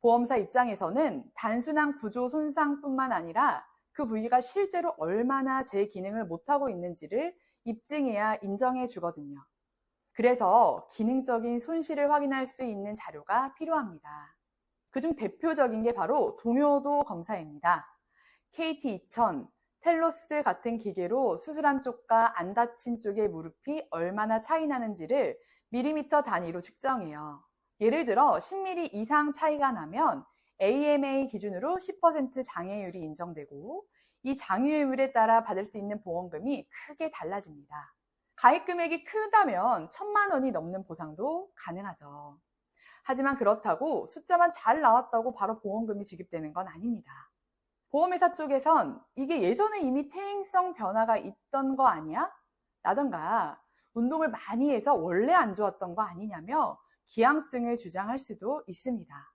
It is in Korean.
보험사 입장에서는 단순한 구조 손상뿐만 아니라 그 부위가 실제로 얼마나 제 기능을 못하고 있는지를 입증해야 인정해 주거든요. 그래서 기능적인 손실을 확인할 수 있는 자료가 필요합니다. 그중 대표적인 게 바로 동요도 검사입니다. KT2000, 텔로스 같은 기계로 수술한 쪽과 안 다친 쪽의 무릎이 얼마나 차이 나는지를 밀리미터 단위로 측정해요. 예를 들어 10mm 이상 차이가 나면 AMA 기준으로 10% 장애율이 인정되고 이 장애율에 따라 받을 수 있는 보험금이 크게 달라집니다. 가입 금액이 크다면 천만 원이 넘는 보상도 가능하죠. 하지만 그렇다고 숫자만 잘 나왔다고 바로 보험금이 지급되는 건 아닙니다. 보험회사 쪽에선 이게 예전에 이미 퇴행성 변화가 있던 거 아니야? 라던가 운동을 많이 해서 원래 안 좋았던 거 아니냐며 기항증을 주장할 수도 있습니다.